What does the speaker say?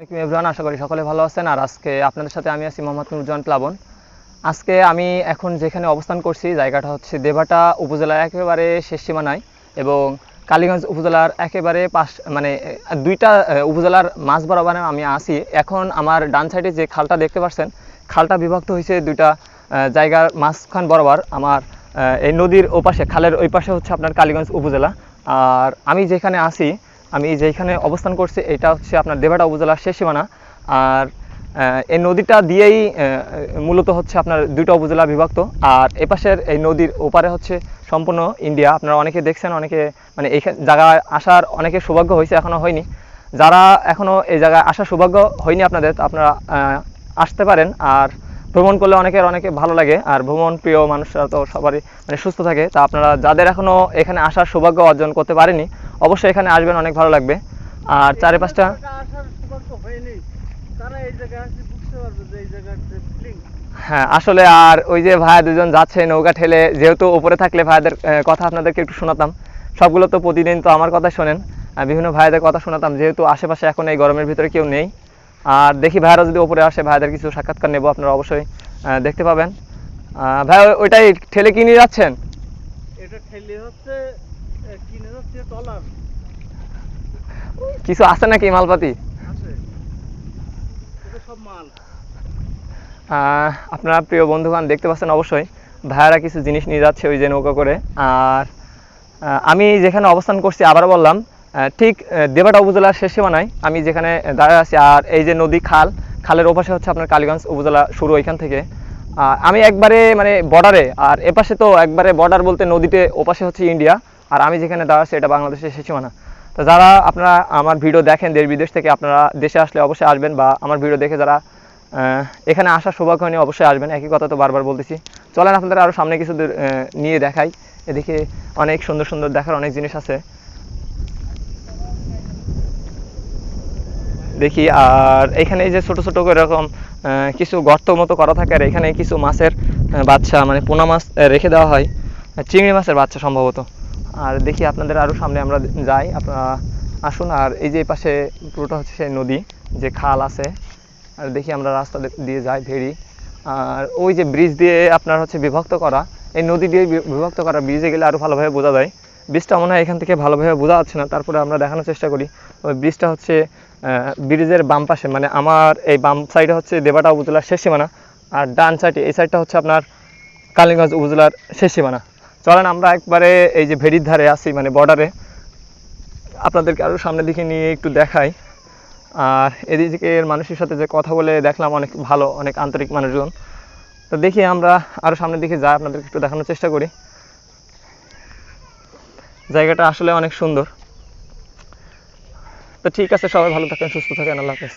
Everyone, আশা করি সকলে ভালো আছেন। আর আজকে আপনাদের সাথে আমি আছি মোহাম্মদ নুরজান প্লাবন। আজকে আমি এখন যেখানে অবস্থান করছি, জায়গাটা হচ্ছে দেবাটা উপজেলার একেবারে শেষ সীমানায় এবং কালীগঞ্জ উপজেলার একেবারে পাশ মানে দুইটা উপজেলার মাঝ বরাবর আমি আসি এখন আমার ডান সাইডে যে খালটা দেখতে পাচ্ছেন, খালটা বিভক্ত হয়েছে দুইটা জায়গার মাঝখান বরাবর। আমার এই নদীর ওপাশে, খালের ওই পাশে হচ্ছে আপনার কালীগঞ্জ উপজেলা। আর আমি যেখানে আসি আমি যেখানে অবস্থান করছি, এটা হচ্ছে আপনার দেবাটা উপজেলার শেষ সীমানা। আর এই নদীটা দিয়েই মূলত হচ্ছে আপনার দুইটা উপজেলা বিভক্ত। আর এপাশের এই নদীর ওপারে হচ্ছে সম্পূর্ণ ইন্ডিয়া। আপনারা অনেকে দেখছেন, অনেকে মানে এই জায়গায় আসার অনেকে সৌভাগ্য হয়েছে এখনও হয়নি। যারা এখনও এই জায়গায় আসার সৌভাগ্য হয়নি আপনাদের আপনারা আসতে পারেন। আর ভ্রমণ করলে অনেকের, অনেকে ভালো লাগে। আর ভ্রমণ প্রিয় মানুষরা তো সবারই মানে সুস্থ থাকে। তা আপনারা যাদের এখনও এখানে আসার সৌভাগ্য অর্জন করতে পারেনি অবশ্যই এখানে আসবেন, অনেক ভালো লাগবে। আর যে ফিলিং হ্যাঁ আসলে আর ওই যে ভাইয়া দুজন যাচ্ছে, নৌকা ঠেলে, যেহেতু উপরে থাকলে ভাইয়াদের কথা আপনাদেরকে একটু শোনাতাম। সবগুলো তো প্রতিদিন তো আমার কথা শোনেন। বিভিন্ন ভাইয়াদের কথা শোনাতাম, যেহেতু আশেপাশে এখন এই গরমের ভিতরে কেউ নেই। আর দেখি ভাইয়ারা যদি উপরে আসে, ভাইয়াদের কিছু সাক্ষাৎকার নেব, আপনারা অবশ্যই দেখতে পাবেন। ভাই ওইটাই ঠেলে কি নিয়ে যাচ্ছেন? এটা ঠেলে হচ্ছে কিছু আছে নাকি মালপাতি? আপনারা প্রিয় বন্ধুগণ দেখতে পাচ্ছেন অবশ্যই ভাইয়ারা কিছু জিনিস নিয়ে যাচ্ছে ওই যে নৌকা করে। আর আমি যেখানে অবস্থান করছি আবারও বললাম ঠিক দেবাটা উপজেলার শেষ সীমানায় আমি যেখানে দাঁড়িয়ে আছি আর এই যে নদী খাল খালের ওপাশে হচ্ছে আপনার কালীগঞ্জ উপজেলা শুরু ওইখান থেকে। আহ, আমি একবারে মানে বর্ডারে আর এপাশে তো একবারে বর্ডার বলতে নদীতে ওপাশে হচ্ছে ইন্ডিয়া আর আমি যেখানে দাঁড়াচ্ছি এটা বাংলাদেশের শেষ সীমানা। তো যারা আপনারা আমার ভিডিও দেখেন দেশ বিদেশ থেকে, আপনারা দেশে আসলে অবশ্যই আসবেন বা আমার ভিডিও দেখে যারা এখানে আসার সৌভাগ্য হয়নি অবশ্যই আসবেন। একই কথা তো বারবার বলতেছি। চলেন আপনাদের আরও সামনে কিছু নিয়ে দেখাই। এদিকে অনেক সুন্দর সুন্দর দেখার অনেক জিনিস আছে। দেখি, আর এখানে এই যে ছোট ছোট এরকম কিছু গর্ত মতো করা থাকে, আর এখানে কিছু মাছের বাচ্চা মানে পোনা মাছ রেখে দেওয়া হয়। চিংড়ি মাছের বাচ্চা সম্ভবত। আর দেখি আপনাদের আরও সামনে আমরা যাই। আপনারা আসুন, আর এই যে পাশে পুরোটা হচ্ছে সেই নদী, যে খাল আছে। আর দেখি আমরা রাস্তা দিয়ে যাই ভেড়ি। আর ওই যে ব্রিজ দিয়ে আপনার হচ্ছে বিভক্ত করা, এই নদী দিয়ে বিভক্ত করা ব্রিজে গেলে আরও ভালোভাবে বোঝা যায়। ব্রিজটা মনে হয় এখান থেকে ভালোভাবে বোঝা যাচ্ছে না, তারপরে আমরা দেখানোর চেষ্টা করি। ওই ব্রিজটা হচ্ছে ব্রিজের বাম পাশে মানে আমার এই বাম সাইডে হচ্ছে দেবাটা উপজেলার শেষ সীমানা, আর ডান সাইডে এই সাইডটা হচ্ছে আপনার কালীগঞ্জ উপজেলার শেষ সীমানা। চলেন আমরা একবারে এই যে ভেড়ির ধারে আছি মানে বর্ডারে আপনাদেরকে আরও সামনের দিকে নিয়ে একটু দেখাই। আর এদিকের মানুষের সাথে যে কথা বলে দেখলাম অনেক ভালো, অনেক আন্তরিক মানুষজন। তো দেখি আমরা আরও সামনের দিকে যাই, আপনাদেরকে একটু দেখানোর চেষ্টা করি। জায়গাটা আসলে অনেক সুন্দর। তো ঠিক আছে, সবাই ভালো থাকেন, সুস্থ থাকেন, আল্লাহ হাফেজ।